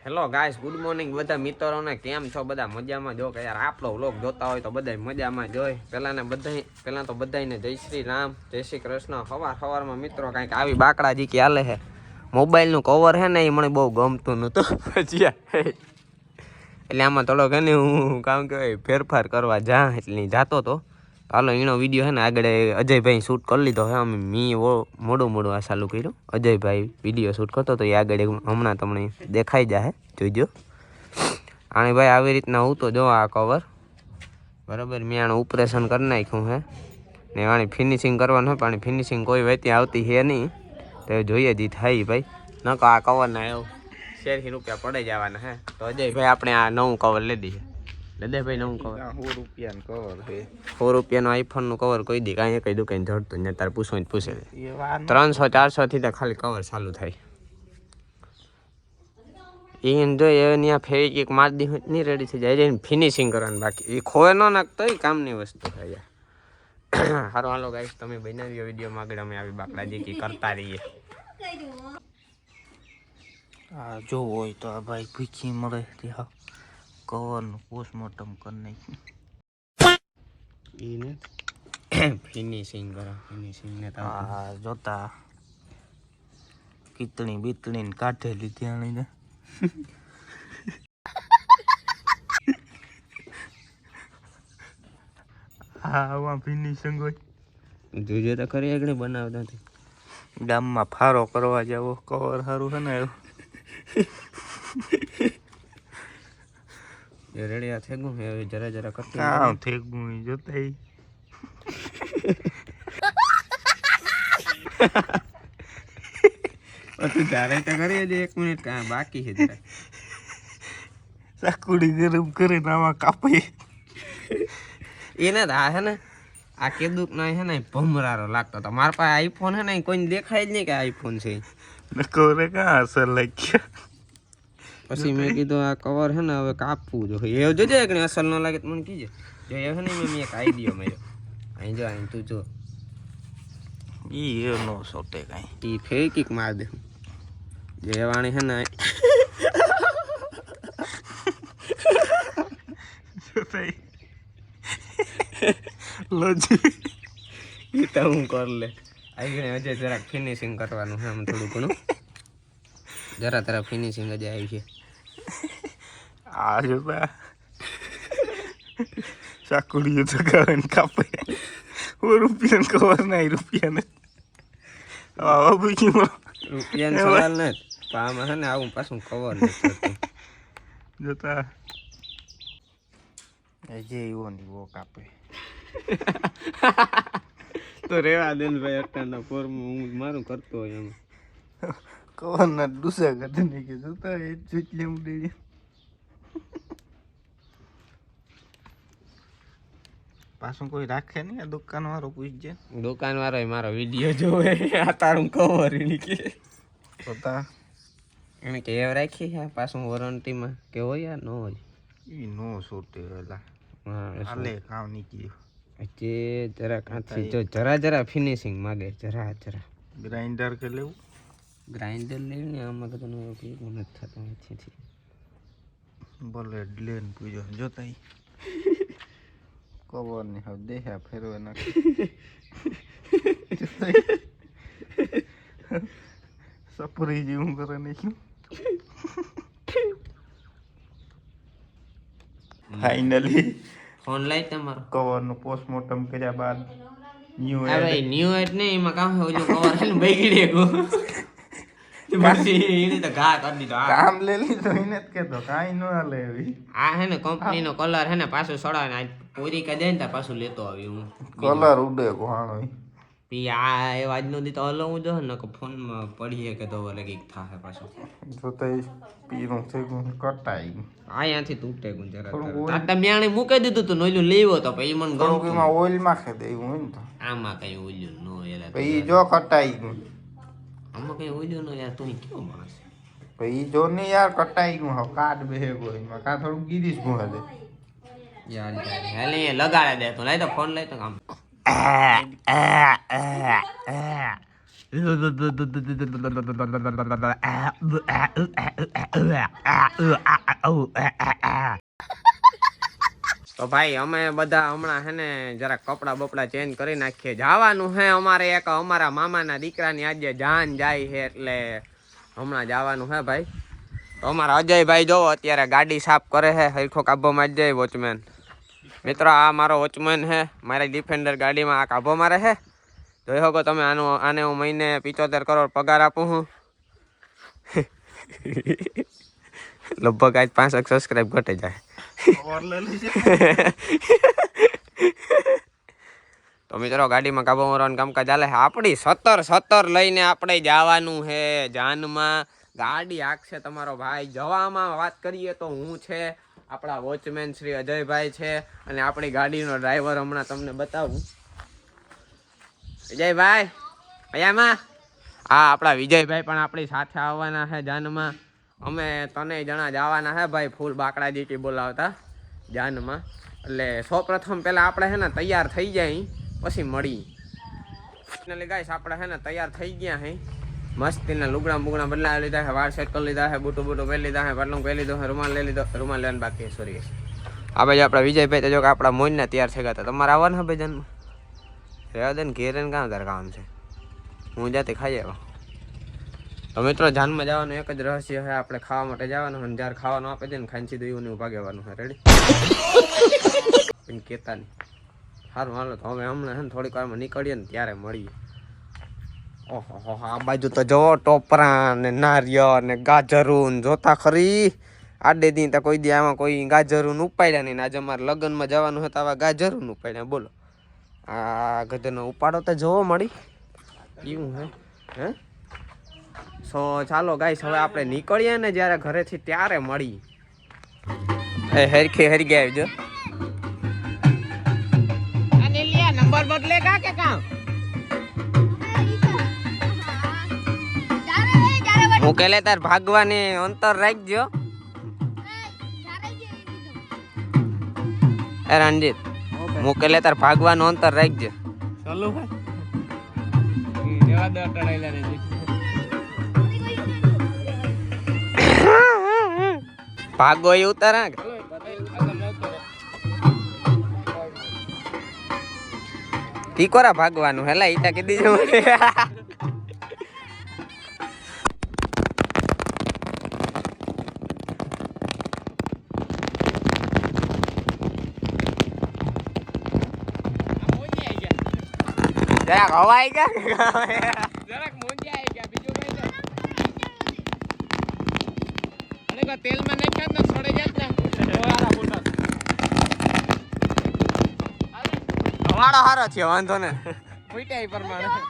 Hello guys good morning બધા મિત્રોને. કેમ છો? બધા મજામાં જો કે યાર, આપણો વ્લોગ જોતા હોય તો બધા મજામાં જોઈ પહેલાંને બધા પહેલાં તો બધાને જય શ્રી રામ, જય શ્રી કૃષ્ણ. સવાર સવારમાં મિત્રો કાંઈક આવી બાકડાજી કે હાલે છે મોબાઈલનું કવર છે ને એ મને બહુ ગમતું નહોતું પછી એટલે આમાં થોડોક હે હું કામ કહેવાય, ફેરફાર કરવા જા, એટલે જાતો તો. હાલો, એનો વીડિયો હે ને આગળ અજયભાઈ શૂટ કરી લીધો હે અમે મી મોડું મોડું આ ચાલુ કર્યું. અજયભાઈ વીડિયો શૂટ કરતો તો એ આગળ હમણાં તમને દેખાઈ જાય જોઈજો. આણે ભાઈ આવી રીતના હું તો જો આ કવર બરાબર, મેં આનું ઓપરેશન કરી નાખ્યું હે ને આની ફિનિશિંગ કરવાનું હોય પણ ફિનિશિંગ કોઈ વહેતી આવતી હે નહીં. તો જોઈએ જી થાય ભાઈ. ન કહો આ કવરના એવું શેરથી રૂપિયા પડે જવાના હે તો અજયભાઈ, આપણે આ નવું કવર લઈ દઈએ. લઈ દે ભાઈ નવું કવર સો રૂપિયાનું કવર છે. સો રૂપિયાનું આઈફોનનું કવર કોઈ દી કાંઈ કઈ દુકાન જડતું ને તારે પૂછે. એ ત્રણસો ચારસો થી તો ખાલી કવર ચાલુ થાય. એને જો એ ત્યાં ફેરી એક માર દી નહીં રેડી થઈ જાય. જઈને ફિનિશિંગ કરવાનું બાકી. એ ખોએ ન નાખતો એ કામની વસ્તુ થાય સારું હાલો ગાઈશ તમે બનાવી વિડીયોમાં આગળ અમે આવી બાકડા જે કરતા રહીએ. આ જોવો હોય તો આ ભાઈ ભીખી મળે ત્યાં કવરનું પોસ્ટમોર્ટમ કરી નાખ્યું. એને ફિનિશિંગ કરો ફિનિશિંગ ને હા જોતા. કીતણી બીતણી ને કાઢેલી ત્યાં ને હા આમાં ફિનિશિંગ હોય. જોજો તો ખરી આગળ બનાવતા નથી ગામમાં ફારો કરવા જાવો કવર સારું છે ને એવું. એ રેડિયા થઈ હે જરા જરા કરતી કામ થઈ ગયું ઈ તું તારે તો કરી હજી એક મિનિટ કાંઈ બાકી છે જરા સાકુડી ગરમ કરે આમાં કાપે એને આ હે ને આ કેદુક ના છે ને ભમરારો લાગતો તો મારા પાસે આઈફોન હે ને કોઈને દેખાય જ નહીં કે આઈફોન છે. નકોરે કાં અસર લાગ્યા પછી મેં કીધું આ કવર છે ને હવે કાપવું જોઈએ એવું જોજે કે અસલ ન લાગે મને કીજે. જો એ છે ને મેં એક આઈડિયો મળ્યો અહીં જો અહીં તું જો. ઈ એ નો સોટે કાંઈ. એ ફેકીક માર દે. જે વાણી છે ને લોજી એ તો હું કર લે. આવી હજે જરાક ફિનિશિંગ કરવાનું છે આમ થોડું ઘણું. જરા તરા ફિનિશિંગ જ આવી છે. જોતા સાકુડીઓ ચગાવે ને કાપે ઓ રૂપિયા કવર ના રૂપિયા ને આવા ભૂખી રૂપિયાનો સવાલ ને પણ આમાં છે ને આવું પાછું કવર નથી જોતા જે એવો ને એવો કાપે તો રેવા દે ને ભાઈ અત્યારના ફોર્મ હું મારું કરતો હોય એમ કવર ના ડુસા કાઢી ને કે જોતા એ ચૂચલે ઉડી પાછું કોઈ રાખે નહીં આ દુકાન વાળો પૂછજે. દુકાન વાળો મારો વીડિયો જોવે આ તારું કવર કે જોતા એને કે એવ રાખી છે પાછું વોરંટીમાં કે હોય યાર ન હોય. ઈ નો સોટે વેલા હા હાલે કામ નીકળ્યું. જે જરા કાંથી જો જરા જરા ફિનિશિંગ માગે જરા જરા. ગ્રાઇન્ડર કે લેવું? ગ્રાઇન્ડર લેવું ને આમાં તો તને ઉપયોગ નથી થતો અહીંથી ભલે લેન પૂજો જોતા કવરની હવે દેહા ફેરવે નાખ. સપરી જેવું કરે નાખ્યું. ફાઇનલી ફોન લાઈ તમારો. કવરનું પોસ્ટમોર્ટમ કર્યા બાદ. ન્યુ હા ભાઈ ન્યુ એટ ને એમાં કામ હોય કવર બગડી ગયું પછી એને તો ઘા કરી દીધો આ કામ લે લીધો એને જ કેતો કાંઈ ન હાલે એવી આ હે ને કંપની નો કલર હે ને પાછું સડા ને પૂરી કરી દે ને ત્યાં પાછું લેતો આવ્યું હું કલર ઉડે કોહાણો પી આ એ આજનો દી તો હલવું જો ને ફોનમાં પડીએ કે તો વલે કંઈક થાહે પાછું પીરું થઈ ગયું કટાઈ આયાથી તૂટે ગું જરા. મ્યાણે મૂકી દીધું તું નોલ્યું લેવો તો પછી મને દેવું હોય ને તો આમાં કઈ ઓલ્યું નો એલા પછી જો કટાઈ ગયું આમાં કઈ ઓલ્યું નો યાર તું કેવો માણસ પછી જો ને યાર કટાઈ ગયું હવે કાટ બેહે ગયો એમાં કાં થોડુંક ગીરીશ ગુહે દે યાર યાર હાલે એ લગાડે દે તું લઈ તો ફોન લઈ તો કામ તો ભાઈ, અમે બધા હમણાં હે ને જરાક કપડા બપડા ચેન્જ કરી નાખીએ. જવાનું હે અમારે એક, અમારા મામાના દીકરાની આજે જાન જાય છે એટલે હમણાં જવાનું હે ભાઈ. તો અમારા અજયભાઈ જોવો, અત્યારે ગાડી સાફ કરે છે હરખો કાબો મારી જાય વોચમેન. મિત્રો, આ મારો વોચમેન છે મારી ડિફેન્ડર ગાડીમાં આ કાબો મારે છે જોઈ શકો તમે આનો આને હું મહિને પિચોતેર કરોડ પગાર આપું છું લગભગ આજ પાંચ સબસ્ક્રાઈબ ઘટે જાય. તો મિત્રો, ગાડીમાં કાબુ મારવાનું કામકાજ ચાલે આપણી સત્તર સત્તર લઈને આપણે જવાનું છે જાનમાં. ગાડી આખશે તમારો ભાઈ. જવામાં વાત કરીએ તો હું છે, આપણા વોચમેન શ્રી અજયભાઈ છે અને આપણી ગાડીનો ડ્રાઈવર હમણાં તમને બતાવું. વિજયભાઈ અયામાં હા, આપણા વિજયભાઈ પણ આપણી સાથે આવવાના છે જાનમાં. અમે તને જણા જવાના છે ભાઈ, ફૂલ બાકડા જીકી બોલાવતા જાનમાં એટલે સૌ પ્રથમ પહેલાં આપણે છે ને તૈયાર થઈ જાય, પછી મળી. ફાઇનલી ગાઈસ આપણે છે ને તૈયાર થઈ ગયા હે. મસ્તીના લુગડા બુગડા બદલાવી લીધા છે વાળ સેટ કરી લીધા છે બૂટું બૂટું પહેરી લીધા છે પટલું પહેરી લીધું છે રૂમાલ લઈ લીધો, રૂમાલ લેવાનું બાકી છે સોરી આ બાજુ આપણા વિજયભાઈ તો જો કે આપણા મોજના તૈયાર થઈ ગયા હતા. તમારે આવવાના હે ભાઈ જાનમાં? રહેવા દે ને ઘેર ને કાં તારે કામ છે. હું જાતે ખાઈ આવ્યો. તો મિત્રો જાનમાં જવાનું એક જ રહસ્ય છે આપણે ખાવા માટે જવાનું અને જ્યારે ખાવાનું આપે છે ને ખાઈને સીધું એવું ઊભા ભાગવાનું છે. રેડી કહેતા નહીં. સારું હાલો તો હવે હમણાં છે ને થોડીક વારમાં નીકળીએ ને ત્યારે મળીએ. ઓહો આ બાજુ તો જો ટોપરા ને નારિયેળ ને ગાજરું ને જોતા ખરી. આડે દી તો કોઈ દી આમાં કોઈ ગાજરું ને ઉપાડ્યા નહીં ને આજે અમારે લગ્નમાં જવાનું હતું આવા ગાજરું ઉપાડ્યા. બોલો. આ ગજરનો ઉપાડો તો જોવો મળી. એવું હે? હે? સો ચાલો ગાઈસ હવે આપણે નીકળીએ ને જ્યારે ઘરેથી ત્યારે મળી. એ હરખે હરી ગયા આવજો નંબર બદલેગા કે કામ? હું કેલે તાર ભાગવાની અંતર રાખજો. એ રણજીત હું કેલે તાર ભાગવાનું અંતર રાખજો. ચાલો ભાઈ. ભાગો એ ઉતારા કે? ટીકોરા ભાગવાનું હેલા ઈટા કીધી છે મને જરાક હવાઈ ગયા જરાક મોંજી આવી ગયા બીજું કઈ નહીં અને में તેલમાં નાખ્યા ને સડે જાત ને. હવાડો હારો છે વાંધો ને ફૂટ્યા ઈ પ્રમાણે.